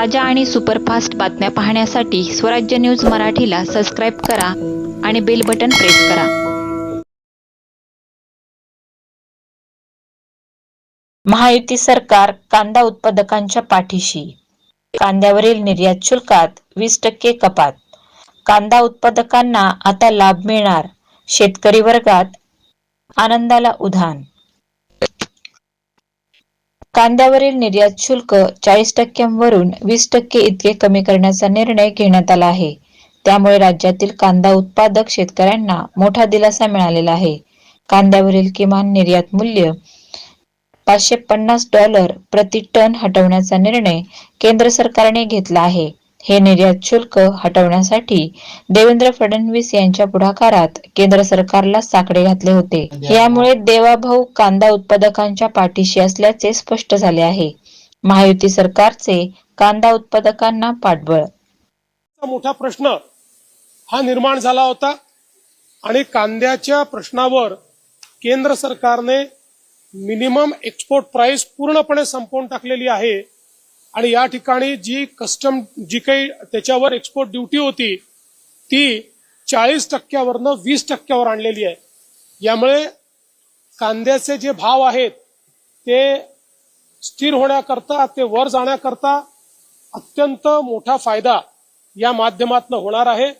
ताज्या आणि सुपरफास्ट बातम्या पाहण्यासाठी स्वराज्य न्यूज मराठीला सबस्क्राईब करा आणि बेल बटन प्रेस करा. महायुती सरकार कांदा उत्पादकांच्या पाठीशी. कांद्यावरील निर्यात शुल्कात वीस टक्के कपात. कांदा उत्पादकांना आता लाभ मिळणार. शेतकरी वर्गात आनंदाला उधाण. कांद्यावरील निर्यात शुल्क चाळीस टक्क्यांवरून वीस टक्के इतके कमी करण्याचा निर्णय घेण्यात आला आहे. त्यामुळे राज्यातील कांदा उत्पादक शेतकऱ्यांना मोठा दिलासा मिळालेला आहे. कांद्यावरील किमान निर्यात मूल्य पाचशे पन्नास डॉलर प्रति टन हटवण्याचा निर्णय केंद्र सरकारने घेतला आहे. हे निर्यात शुल्क हटवण्यासाठी देवेंद्र फडणवीस यांच्या पुढाकारात केंद्र सरकारला साकडे घातले होते. यामुळे देवाभाऊ कांदा उत्पादकांच्या पाठीशी असल्याचे स्पष्ट झाले आहे. महायुती सरकारचे कांदा उत्पादकांना पाठबळ. मोठा प्रश्न हा निर्माण झाला होता आणि कांद्याच्या प्रश्नावर केंद्र सरकारने मिनिमम एक्सपोर्ट प्राइस पूर्णपणे संपवून टाकलेली आहे. आणि या ठिकाणी जी कस्टम जी काही त्याच्यावर एक्सपोर्ट ड्युटी होती ती चाळीस टक्क्यावरनं वीस टक्क्यावर आणलेली आहे. यामुळे कांद्याचे जे भाव आहेत ते स्थिर होण्याकरता ते वर जाण्याकरता अत्यंत मोठा फायदा या माध्यमातून होणार आहे.